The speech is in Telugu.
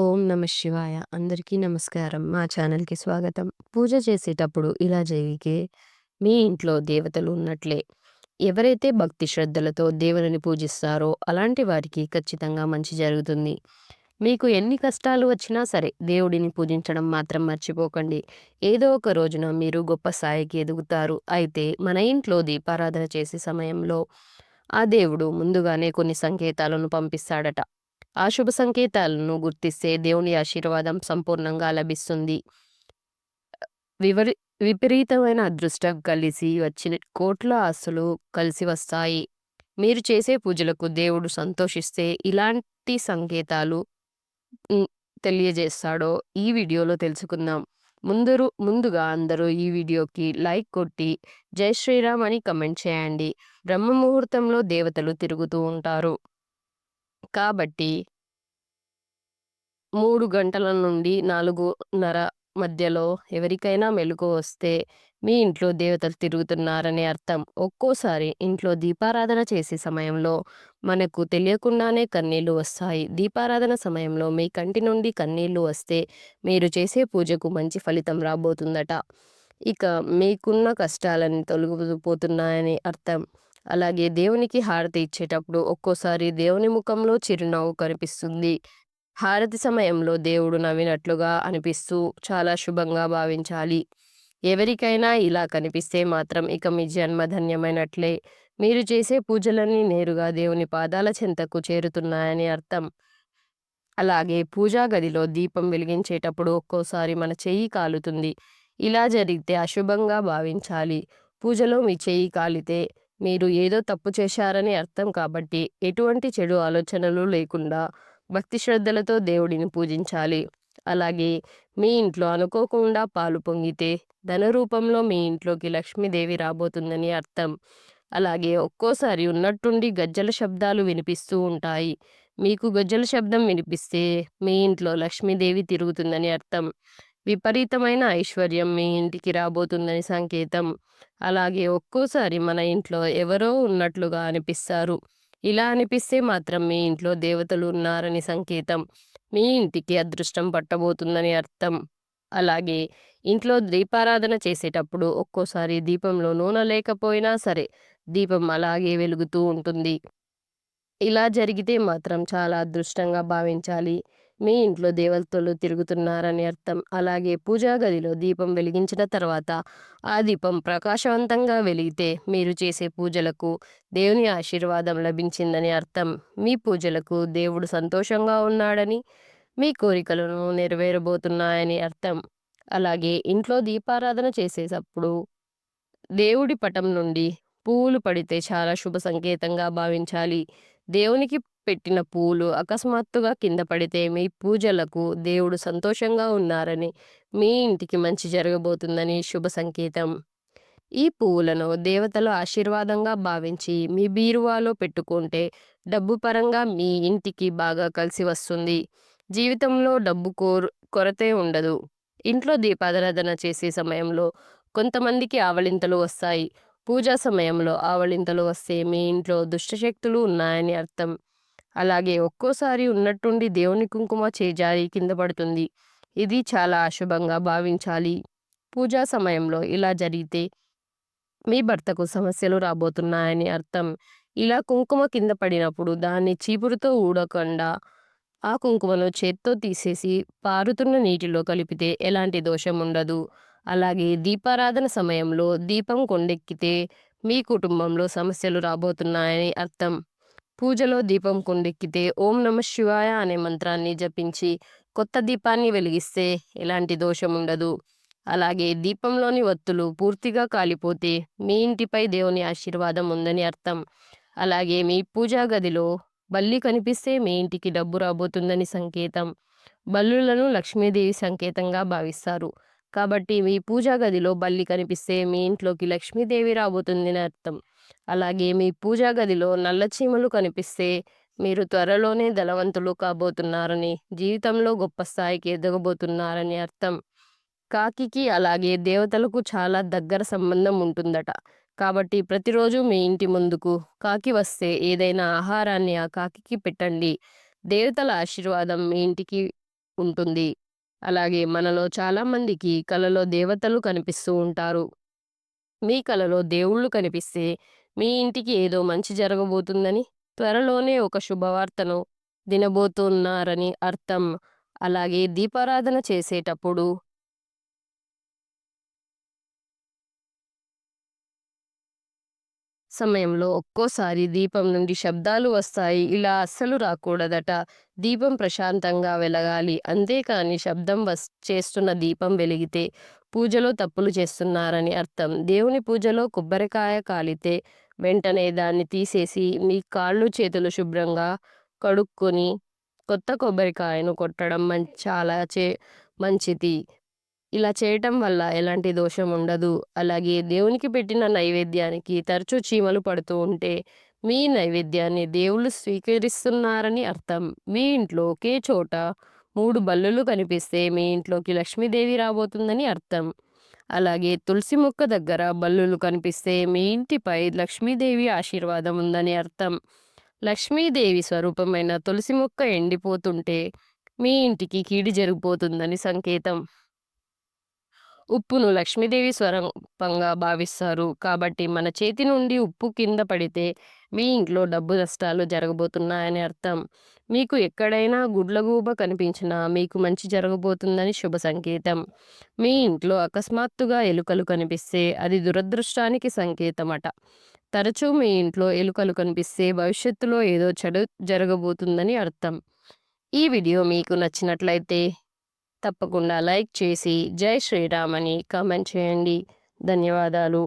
ఓం నమ శివాయ. అందరికీ నమస్కారం. మా ఛానల్కి స్వాగతం. పూజ చేసేటప్పుడు ఇలా జరిగే మీ ఇంట్లో దేవతలు ఉన్నట్లే. ఎవరైతే భక్తి శ్రద్ధలతో దేవుని పూజిస్తారో అలాంటి వారికి ఖచ్చితంగా మంచి జరుగుతుంది. మీకు ఎన్ని కష్టాలు వచ్చినా సరే దేవుడిని పూజించడం మాత్రం మర్చిపోకండి. ఏదో ఒక రోజున మీరు గొప్ప స్థాయికి ఎదుగుతారు. అయితే మన ఇంట్లో దీపారాధన చేసే సమయంలో ఆ దేవుడు ముందుగానే కొన్ని సంకేతాలను పంపిస్తాడట. ఆ శుభ సంకేతాలను గుర్తిస్తే దేవుని ఆశీర్వాదం సంపూర్ణంగా లభిస్తుంది. వివరి విపరీతమైన అదృష్టం కలిసి వచ్చిన కోట్ల ఆస్తులు కలిసి వస్తాయి. మీరు చేసే పూజలకు దేవుడు సంతోషిస్తే ఇలాంటి సంకేతాలు తెలియజేస్తాడో ఈ వీడియోలో తెలుసుకుందాం. ముందరు ముందుగా అందరూ ఈ వీడియోకి లైక్ కొట్టి జై శ్రీరామ్ అని కమెంట్ చేయండి. బ్రహ్మ ముహూర్తంలో దేవతలు తిరుగుతూ ఉంటారు. కాబట్టి మూడు గంటల నుండి నాలుగున్నర మధ్యలో ఎవరికైనా మెలకు వస్తే మీ ఇంట్లో దేవతలు తిరుగుతున్నారని అర్థం. ఒక్కోసారి ఇంట్లో దీపారాధన చేసే సమయంలో మనకు తెలియకుండానే కన్నీళ్ళు వస్తాయి. దీపారాధన సమయంలో మీ కంటి నుండి కన్నీళ్ళు వస్తే మీరు చేసే పూజకు మంచి ఫలితం రాబోతుందట. ఇక మీకున్న కష్టాలని తొలగిపోతున్నాయని అర్థం. అలాగే దేవునికి హారతి ఇచ్చేటప్పుడు ఒక్కోసారి దేవుని ముఖంలో చిరునవ్వు కనిపిస్తుంది. హారతి సమయంలో దేవుడు నవ్వినట్లుగా అనిపిస్తూ చాలా శుభంగా భావించాలి. ఎవరికైనా ఇలా కనిపిస్తే మాత్రం ఇక మీ జన్మ ధన్యమైనట్లే. మీరు చేసే పూజలన్నీ నేరుగా దేవుని పాదాల చెంతకు చేరుతున్నాయని అర్థం. అలాగే పూజా గదిలో దీపం వెలిగించేటప్పుడు ఒక్కోసారి మన చెయ్యి కాలుతుంది. ఇలా జరిగితే అశుభంగా భావించాలి. పూజలో మీ చెయ్యి కాలితే మీరు ఏదో తప్పు చేశారని అర్థం కాబట్టి ఎటువంటి చెడు ఆలోచనలు లేకుండా భక్తి శ్రద్ధలతో దేవుడిని పూజించాలి. అలాగే మీ ఇంట్లో అనుకోకుండా పాలు పొంగితే ధన రూపంలో మీ ఇంట్లోకి లక్ష్మీదేవి రాబోతుందని అర్థం. అలాగే ఒక్కోసారి ఉన్నట్టుండి గజ్జల శబ్దాలు వినిపిస్తూ ఉంటాయి. మీకు గజ్జల శబ్దం వినిపిస్తే మీ ఇంట్లో లక్ష్మీదేవి తిరుగుతుందని అర్థం. విపరీతమైన ఐశ్వర్యం మీ ఇంటికి రాబోతుందని సంకేతం. అలాగే ఒక్కోసారి మన ఇంట్లో ఎవరో ఉన్నట్లుగా అనిపిస్తారు. ఇలా అనిపిస్తే మాత్రం మీ ఇంట్లో దేవతలు ఉన్నారని సంకేతం. మీ ఇంటికి అదృష్టం పట్టబోతుందని అర్థం. అలాగే ఇంట్లో దీపారాధన చేసేటప్పుడు ఒక్కోసారి దీపంలో నూనె లేకపోయినా సరే దీపం అలాగే వెలుగుతూ ఉంటుంది. ఇలా జరిగితే మాత్రం చాలా అదృష్టంగా భావించాలి. మీ ఇంట్లో దేవతలు తిరుగుతున్నారని అర్థం. అలాగే పూజా గదిలో దీపం వెలిగించిన తర్వాత ఆ దీపం ప్రకాశవంతంగా వెలిగితే మీరు చేసే పూజలకు దేవుని ఆశీర్వాదం లభించిందని అర్థం. మీ పూజలకు దేవుడు సంతోషంగా ఉన్నాడని మీ కోరికలను నెరవేరబోతున్నాయని అర్థం. అలాగే ఇంట్లో దీపారాధన చేసేటప్పుడు దేవుడి పటం నుండి పువ్వులు పడితే చాలా శుభ సంకేతంగా భావించాలి. దేవునికి పెట్టిన పూలు అకస్మాత్తుగా కింద పడితే మీ పూజలకు దేవుడు సంతోషంగా ఉన్నారని మీ ఇంటికి మంచి జరగబోతుందని శుభ సంకేతం. ఈ పువ్వులను దేవతల ఆశీర్వాదంగా భావించి మీ బీరువాలో పెట్టుకుంటే డబ్బు పరంగా మీ ఇంటికి బాగా కలిసి వస్తుంది. జీవితంలో డబ్బు కోరు కొరతే ఉండదు. ఇంట్లో దీపారాధన చేసే సమయంలో కొంతమందికి ఆవలింతలు వస్తాయి. పూజా సమయంలో ఆవలింతలు వస్తే మీ ఇంట్లో దుష్టశక్తులు ఉన్నాయని అర్థం. అలాగే ఒక్కోసారి ఉన్నట్టుండి దేవుని కుంకుమ చేజారి కింద పడుతుంది. ఇది చాలా అశుభంగా భావించాలి. పూజా సమయంలో ఇలా జరిగితే మీ భర్తకు సమస్యలు రాబోతున్నాయని అర్థం. ఇలా కుంకుమ కింద పడినప్పుడు దాన్ని చీపురుతో ఊడకుండా ఆ కుంకుమను చేత్తో తీసేసి పారుతున్న నీటిలో కలిపితే ఎలాంటి దోషం ఉండదు. అలాగే దీపారాధన సమయంలో దీపం కొండెక్కితే మీ కుటుంబంలో సమస్యలు రాబోతున్నాయని అర్థం. పూజలో దీపం కొండెక్కితే ఓం నమ శివాయ అనే మంత్రాన్ని జపించి కొత్త దీపాన్ని వెలిగిస్తే ఎలాంటి దోషం ఉండదు. అలాగే దీపంలోని వత్తులు పూర్తిగా కాలిపోతే మీ ఇంటిపై దేవుని ఆశీర్వాదం ఉందని అర్థం. అలాగే మీ పూజా గదిలో బల్లి కనిపిస్తే మీ ఇంటికి డబ్బు రాబోతుందని సంకేతం. బల్లులను లక్ష్మీదేవి సంకేతంగా భావిస్తారు. కాబట్టి మీ పూజా గదిలో బల్లి కనిపిస్తే మీ ఇంట్లోకి లక్ష్మీదేవి రాబోతుందని అర్థం. అలాగే మీ పూజా గదిలో నల్ల చీమలు కనిపిస్తే మీరు త్వరలోనే ధనవంతులు కాబోతున్నారని జీవితంలో గొప్ప స్థాయికి ఎదగబోతున్నారని అర్థం. కాకికి అలాగే దేవతలకు చాలా దగ్గర సంబంధం ఉంటుందట. కాబట్టి ప్రతిరోజు మీ ఇంటి ముందుకు కాకి వస్తే ఏదైనా ఆహారాన్ని ఆ కాకికి పెట్టండి. దేవతల ఆశీర్వాదం మీ ఇంటికి ఉంటుంది. అలాగే మనలో చాలామందికి కలలో దేవతలు కనిపిస్తూ ఉంటారు. మీ కలలో దేవుళ్ళు కనిపిస్తే మీ ఇంటికి ఏదో మంచి జరగబోతుందని, త్వరలోనే ఒక శుభవార్తను దినబోతున్నారని అర్థం. అలాగే దీపారాధన చేసేటప్పుడు సమయంలో ఒక్కోసారి దీపం నుండి శబ్దాలు వస్తాయి. ఇలా అస్సలు రాకూడదట. దీపం ప్రశాంతంగా వెలగాలి. అంతేకాని శబ్దం వస్ చేస్తున్న దీపం వెలిగితే పూజలో తప్పులు చేస్తున్నారని అర్థం. దేవుని పూజలో కొబ్బరికాయ కాలితే వెంటనే దాన్ని తీసేసి మీ కాళ్ళు చేతులు శుభ్రంగా కడుక్కొని కొత్త కొబ్బరికాయను కొట్టడం మంచి చాలా చే మంచిది. ఇలా చేయటం వల్ల ఎలాంటి దోషం ఉండదు. అలాగే దేవునికి పెట్టిన నైవేద్యానికి తరచూ చీమలు పడుతూ ఉంటే మీ నైవేద్యాన్ని దేవుళ్ళు స్వీకరిస్తున్నారని అర్థం. మీ ఇంట్లో ఒకే చోట మూడు బల్లులు కనిపిస్తే మీ ఇంట్లోకి లక్ష్మీదేవి రాబోతుందని అర్థం. అలాగే తులసి మొక్క దగ్గర బల్లులు కనిపిస్తే మీ ఇంటిపై లక్ష్మీదేవి ఆశీర్వాదం ఉందని అర్థం. లక్ష్మీదేవి స్వరూపమైన తులసి మొక్క ఎండిపోతుంటే మీ ఇంటికి కీడి జరిగిపోతుందని సంకేతం. ఉప్పును లక్ష్మీదేవి స్వరూపంగా భావిస్తారు. కాబట్టి మన చేతి నుండి ఉప్పు కింద పడితే మీ ఇంట్లో డబ్బు నష్టాలు జరగబోతున్నాయని అర్థం. మీకు ఎక్కడైనా గుడ్లగూబ కనిపించినా మీకు మంచి జరగబోతుందని శుభ సంకేతం. మీ ఇంట్లో అకస్మాత్తుగా ఎలుకలు కనిపిస్తే అది దురదృష్టానికి సంకేతమట. తరచూ మీ ఇంట్లో ఎలుకలు కనిపిస్తే భవిష్యత్తులో ఏదో చెడు జరగబోతుందని అర్థం. ఈ వీడియో మీకు నచ్చినట్లయితే తప్పకుండా లైక్ చేసి జై శ్రీరామ్ అని కామెంట్ చేయండి. ధన్యవాదాలు.